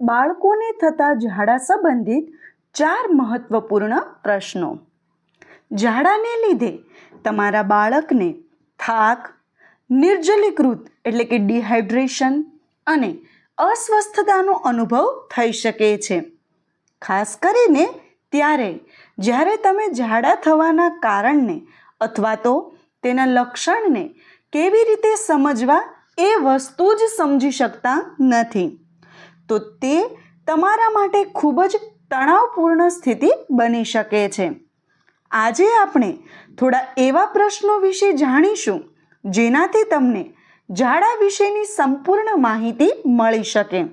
બાળકોને થતા ઝાડા સંબંધિત ચાર મહત્વપૂર્ણ પ્રશ્નો. ઝાડાને લીધે તમારા બાળકને થાક, નિર્જલીકૃત એટલે કે ડિહાઇડ્રેશન અને અસ્વસ્થતાનો અનુભવ થઈ શકે છે. ખાસ કરીને ત્યારે જ્યારે તમે ઝાડા થવાના કારણને અથવા તો તેના લક્ષણને કેવી રીતે સમજવા એ વસ્તુ જ સમજી શકતા નથી. તો તે તમારા માટે ખૂબ જ તણાવપૂર્ણ સ્થિતિ બની શકે છે. આજે આપણે થોડા એવા પ્રશ્નો વિશે જાણીશું, જેનાથી તમને ઝાડા વિશેની સંપૂર્ણ માહિતી મળી શકે.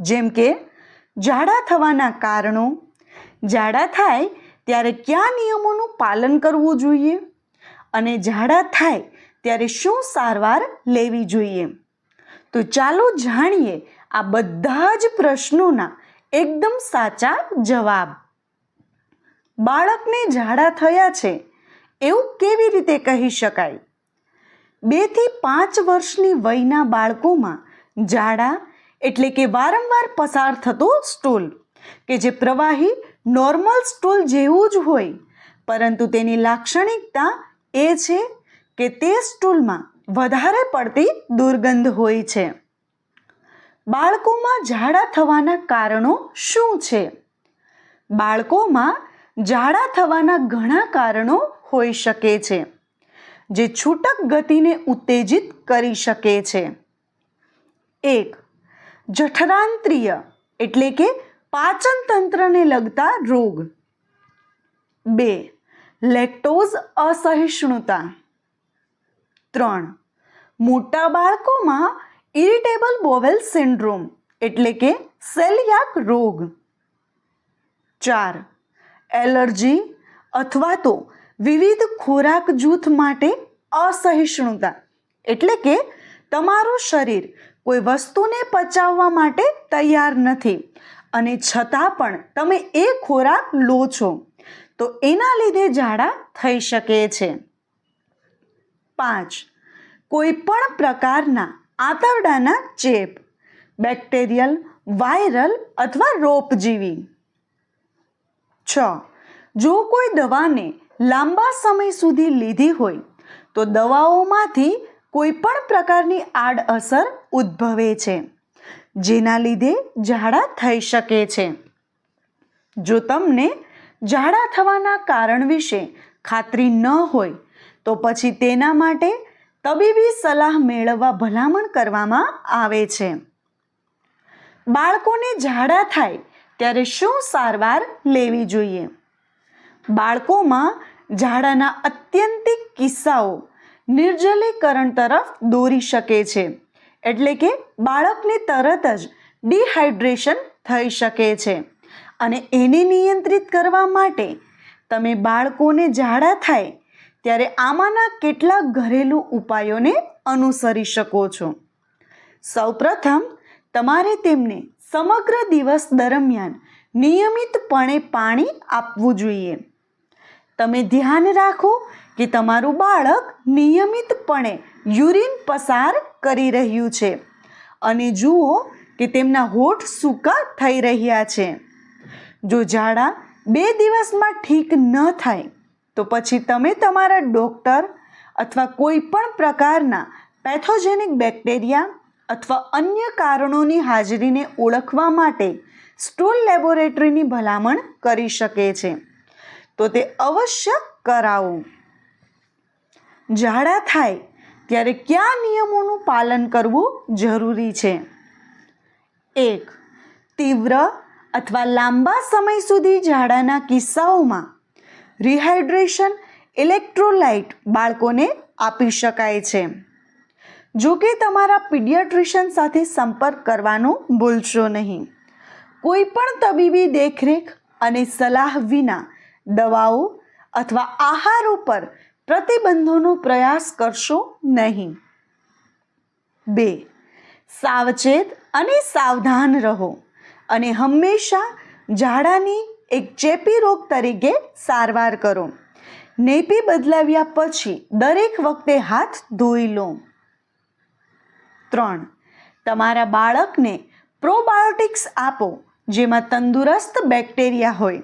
જેમ કે, ઝાડા થવાના કારણો. ઝાડા થાય ત્યારે કયા નિયમોનું પાલન કરવું જોઈએ? અને ઝાડા થાય ત્યારે શું સારવાર લેવી જોઈએ? તો ચાલો જાણીએ આ બધા જ પ્રશ્નોના એકદમ સાચા જવાબ. બાળકને ઝાડા થયા છે એવું કેવી રીતે કહી શકાય? બેથી પાંચ વર્ષની વયના બાળકોમાં ઝાડા એટલે કે વારંવાર પસાર થતો સ્ટૂલ, કે જે પ્રવાહી નોર્મલ સ્ટૂલ જેવું જ હોય. પરંતુ તેની લાક્ષણિકતા એ છે કે તે સ્ટૂલમાં વધારે પડતી દુર્ગંધ હોય છે. બાળકોમાં ઝાડા થવાના કારણો શું છે? બાળકોમાં ઝાડા થવાના ઘણા કારણો હોઈ શકે છે, જે છૂટક ગતિને ઉત્તેજિત કરી શકે છે. એક, જઠરાંત્રિય, એટલે કે પાચન તંત્રને લગતા રોગ. બે, લેક્ટોઝ અસહિષ્ણુતા. ત્રણ, મોટા બાળકોમાં ઇરિટેબલ બોવેલ સિન્ડ્રોમ એટલે કે સેલિયાક રોગ. ચાર, એલર્જી અથવા તો વિવિધ ખોરાક જૂથ માટે અસહિષ્ણુતા એટલે કે તમારું શરીર કોઈ વસ્તુને પચાવવા માટે તૈયાર નથી અને છતાં પણ તમે એ ખોરાક લો છો, તો એના લીધે ઝાડા થઈ શકે છે. પાંચ, કોઈ પણ પ્રકારના આંતરડાના ચેપ, બેક્ટેરિયલ, વાયરલ અથવા રોપજીવી. છ. જો કોઈ દવાને લાંબા સમય સુધી લીધી હોય, તો દવાઓમાંથી કોઈ પણ પ્રકારની આડઅસર ઉદ્ભવે છે, જેના લીધે ઝાડા થઈ શકે છે. જો તમને ઝાડા થવાના કારણ વિશે ખાતરી ન હોય, તો પછી તેના માટે તબીબી સલાહ મેળવવા ભલામણ કરવામાં આવે છે. બાળકોને ઝાડા થાય ત્યારે શું સારવાર લેવી જોઈએ? બાળકોમાં ઝાડાના અત્યંતિક કિસ્સાઓ નિર્જલીકરણ તરફ દોરી શકે છે. એટલે કે બાળકને તરત જ ડિહાઇડ્રેશન થઈ શકે છે. અને એને નિયંત્રિત કરવા માટે તમે બાળકોને ઝાડા થાય ત્યારે આમાંના કેટલાક ઘરેલું ઉપાયોને અનુસરી શકો છો. સૌપ્રથમ, તમારે તેમને સમગ્ર દિવસ દરમિયાન નિયમિતપણે પાણી આપવું જોઈએ. તમે ધ્યાન રાખો કે તમારું બાળક નિયમિતપણે યુરિન પસાર કરી રહ્યું છે અને જુઓ કે તેમના હોઠ સૂકા થઈ રહ્યા છે. જો ઝાડા બે દિવસમાં ઠીક ન થાય તો પછી તમે તમારા ડૉક્ટર અથવા કોઈ પણ પ્રકારના પેથોજેનિક બેક્ટેરિયા અથવા અન્ય કારણોની હાજરીને ઓળખવા માટે સ્ટૂલ લેબોરેટરીની ભલામણ કરી શકે છે. તો તે અવશ્ય કરાવો. ઝાડા થાય ત્યારે કયા નિયમોનું પાલન કરવું જરૂરી છે? એક, તીવ્ર અથવા લાંબા સમય સુધી ઝાડાના કિસ્સાઓમાં રિહાઇડ્રેશન ઇલેક્ટ્રોલાઇટ બાળકોને આપી શકાય છે. જો કે તમારા પીડિયાટ્રિશિયન સાથે સંપર્ક કરવાનો ભૂલશો નહીં. કોઈ પણ તબીબી દેખરેખ અને સલાહ વિના દવાઓ અથવા આહાર ઉપર પ્રતિબંધોનો પ્રયાસ કરશો નહીં. બે, સાવચેત અને સાવધાન રહો અને હંમેશા ઝાડાની એક ચેપી રોગ તરીકે સારવાર કરો. નેપી બદલાવ્યા પછી દરેક વખતે હાથ ધોઈ લો. ત્રણ. તમારા બાળકને પ્રોબાયોટિક્સ આપો, જેમાં તંદુરસ્ત બેક્ટેરિયા હોય.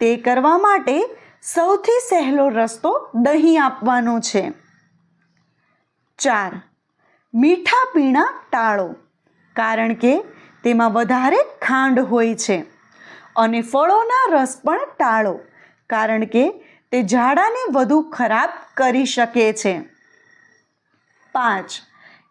તે કરવા માટે સૌથી સહેલો રસ્તો દહીં આપવાનો છે. ચાર. મીઠા પીણા ટાળો, કારણ કે તેમાં વધારે ખાંડ હોય છે. અને ફળોના રસ પણ ટાળો, કારણ કે તે ઝાડાને વધુ ખરાબ કરી શકે છે. પાંચ,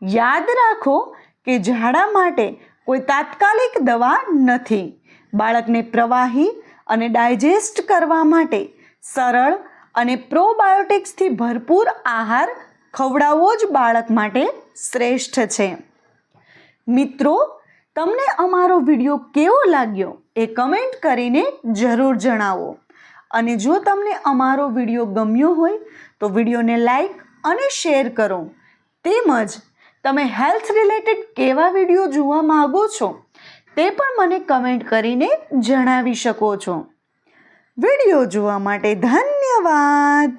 યાદ રાખો કે ઝાડા માટે કોઈ તાત્કાલિક દવા નથી. બાળકને પ્રવાહી અને ડાયજેસ્ટ કરવા માટે સરળ અને પ્રોબાયોટિક્સથી ભરપૂર આહાર ખવડાવવો જ બાળક માટે શ્રેષ્ઠ છે. મિત્રો તમને અમારો વીડિયો કેવો લાગ્યો એ કમેન્ટ કરીને જરૂર જણાવો. અને જો તમને અમારો વીડિયો ગમ્યો હોય તો વિડીયોને લાઈક અને શેર કરો. તેમજ તમે હેલ્થ રિલેટેડ કેવા વીડિયો જોવા માગો છો તે પણ મને કમેન્ટ કરીને જણાવી શકો છો. વીડિયો જોવા માટે ધન્યવાદ!